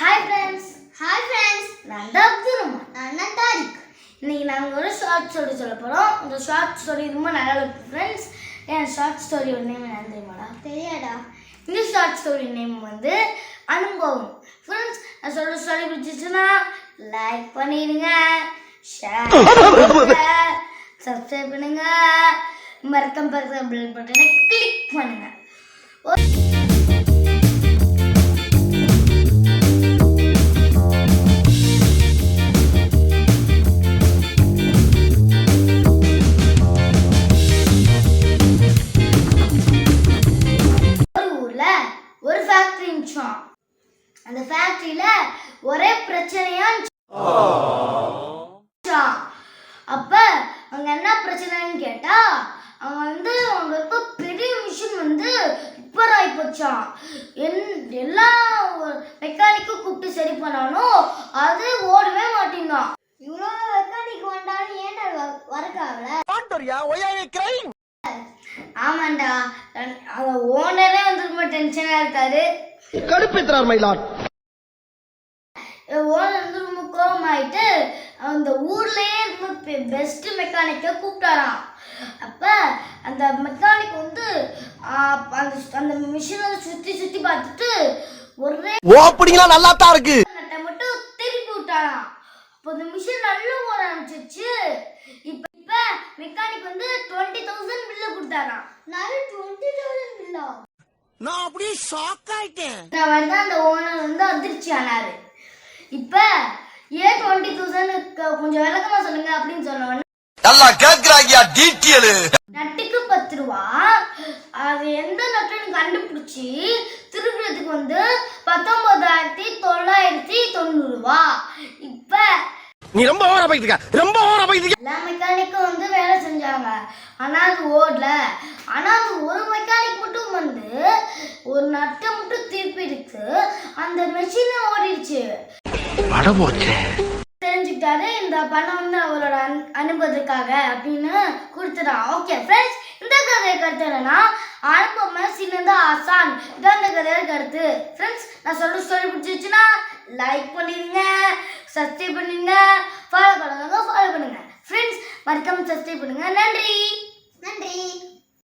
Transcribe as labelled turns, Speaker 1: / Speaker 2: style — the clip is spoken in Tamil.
Speaker 1: ஹாய் ஃப்ரெண்ட்ஸ்
Speaker 2: ஹாய் ஃப்ரெண்ட்ஸ்
Speaker 1: நான் தான் அப்துல் ரஹ்மான்
Speaker 2: நான் தான் தாரிக்.
Speaker 1: இன்னைக்கு நாங்கள் ஒரு ஷார்ட் ஸ்டோரி சொல்ல போகிறோம் இந்த ஷார்ட் ஸ்டோரி ரொம்ப நல்லா இருக்கு ஃப்ரெண்ட்ஸ் என் ஷார்ட் ஸ்டோரியோட நேம் என்ன தெரியுமாடா?
Speaker 2: தெரியாடா
Speaker 1: இந்த ஷார்ட் ஸ்டோரி நேம் வந்து அனுபவம். ஃப்ரெண்ட்ஸ் நான் சொல்கிற ஸ்டோரி பிடிச்சிச்சுன்னா லைக் பண்ணிடுங்க ஷேர் சப்ஸ்கிரைப் பண்ணுங்க. மறக்காம பக்கத்தில் பில் பட்டனை கிளிக் பண்ணுங்க. ஒரு அந்த ஃபேக்டரியில ஒரே பிரச்சனையா. அப்ப அங்க என்ன பிரச்சனைன்னு கேட்டா அங்க வந்து அங்க இருக்க பெரிய மிஷின் வந்து ரிப்பேர் ஆகி போச்சாம். என் எல்லா மெக்கானிக்கும் கூப்பிட்டு சரி பண்ணாலும் அது ஓடவே மாட்டேங்கான்.
Speaker 2: இவ்வளோ மெக்கானிக் வந்தாலும் ஏன்டா வரக்காகல
Speaker 1: ஆமாண்டா. அந்த ஓனரே வந்து ரொம்ப டென்ஷனா இருக்காரு.
Speaker 3: கடுப்பேத்துறார் மயிலாட்
Speaker 1: ஓனர் வந்து ரொம்ப கோவமாயிட்டு அந்த ஊர்லயே ரொம்ப பெஸ்ட் மெக்கானிக்கை கூப்பிட்டாராம். அப்ப அந்த மெக்கானிக் வந்து அந்த அந்த மிஷினை சுத்தி சுத்தி பார்த்துட்டு ஒரே
Speaker 3: ஓப்பனிங்லாம் நல்லா தான் இருக்கு.
Speaker 1: நட்டை மட்டும் திருப்பி விட்டாராம். அப்போ அந்த மிஷின் நல்லா ஓட ஆரம்பிச்சிச்சு இப்ப இப்ப மெக்கானிக் வந்து டுவெண்ட்டி தௌசண்ட் பில்ல கொடுத்தாராம்.
Speaker 2: நான் டுவெண்ட்டி தௌசண்ட் பில்லா
Speaker 3: நான் அப்படியே ஷாக் ஆயிட்டேன்.
Speaker 1: அந்த ஓனர் வந்து அதிர்ச்சி ஆனாரு. இப்ப ஏன் டுவெண்ட்டி தௌசண்ட் கொஞ்சம் விளக்கமா சொல்லுங்க அப்படின்னு சொன்ன உடனே
Speaker 3: நல்லா கேக்குறாங்கயா டீட்டெயில்
Speaker 1: நட்டுக்கு பத்து ரூபா. அது எந்த நட்டுன்னு கண்டுபிடிச்சி திருடுறதுக்கு வந்து பத்தொன்பதாயிரத்தி தொள்ளாயிரத்தி தொண்ணூறு ரூபா. இப்ப
Speaker 3: நீ ரொம்ப ஓவரா போயிட்டு இருக்க. ரொம்ப ஓவரா போயிட்டு இருக்க.
Speaker 1: எல்லா மெக்கானிக்கும் வந்து வேலை செஞ்சாங்க. ஆனா அது ஓடல. ஆனா அது ஒரு மெக்கானிக் மட்டும் வந்து ஒரு நட்டை மட்டும் திருப்பி இருக்கு அந்த மெஷினே ஓடிடுச்சு.
Speaker 3: அடபோச்சே.
Speaker 1: தெரிஞ்சுக்கிட்டாரு இந்த பணம் வந்து அவரோட அனு அனுபவத்துக்காக அப்படின்னு கொடுத்துட்டான் ஓகே ஃப்ரெண்ட்ஸ் இந்த கதையை கருத்து என்னன்னா அனுபவம் சின்னதா ஆசான். இதான் இந்த கதையோட கருத்து. ஃப்ரெண்ட்ஸ் நான் சொல்ற ஸ்டோரி பிடிச்சிருச்சுன்னா லைக் பண்ணிடுங்க சப்ஸ்கிரைப் பண்ணிடுங்க ஃபாலோ பண்ணுங்க ஃபாலோ பண்ணுங்க. ஃப்ரெண்ட்ஸ் மறக்காம சப்ஸ்கிரைப் பண்ணுங்க.
Speaker 2: நன்றி.